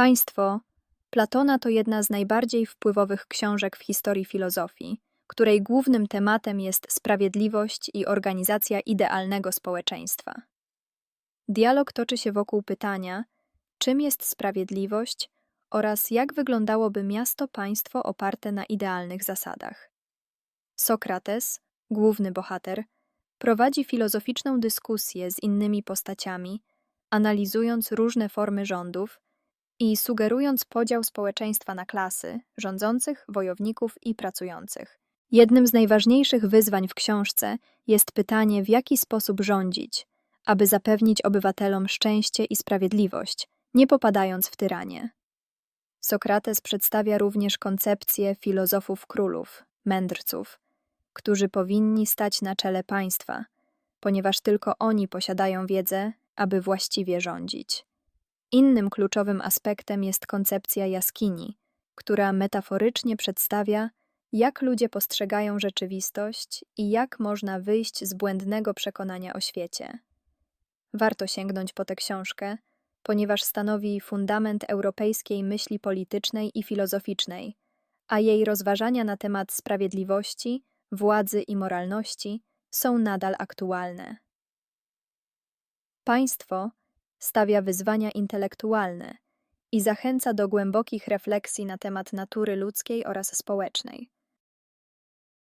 Państwo Platona to jedna z najbardziej wpływowych książek w historii filozofii, której głównym tematem jest sprawiedliwość i organizacja idealnego społeczeństwa. Dialog toczy się wokół pytania, czym jest sprawiedliwość oraz jak wyglądałoby miasto-państwo oparte na idealnych zasadach. Sokrates, główny bohater, prowadzi filozoficzną dyskusję z innymi postaciami, analizując różne formy rządów i sugerując podział społeczeństwa na klasy rządzących, wojowników i pracujących. Jednym z najważniejszych wyzwań w książce jest pytanie, w jaki sposób rządzić, aby zapewnić obywatelom szczęście i sprawiedliwość, nie popadając w tyranię. Sokrates przedstawia również koncepcję filozofów królów, mędrców, którzy powinni stać na czele państwa, ponieważ tylko oni posiadają wiedzę, aby właściwie rządzić. Innym kluczowym aspektem jest koncepcja jaskini, która metaforycznie przedstawia, jak ludzie postrzegają rzeczywistość i jak można wyjść z błędnego przekonania o świecie. Warto sięgnąć po tę książkę, ponieważ stanowi fundament europejskiej myśli politycznej i filozoficznej, a jej rozważania na temat sprawiedliwości, władzy i moralności są nadal aktualne. Państwo stawia wyzwania intelektualne i zachęca do głębokich refleksji na temat natury ludzkiej oraz społecznej.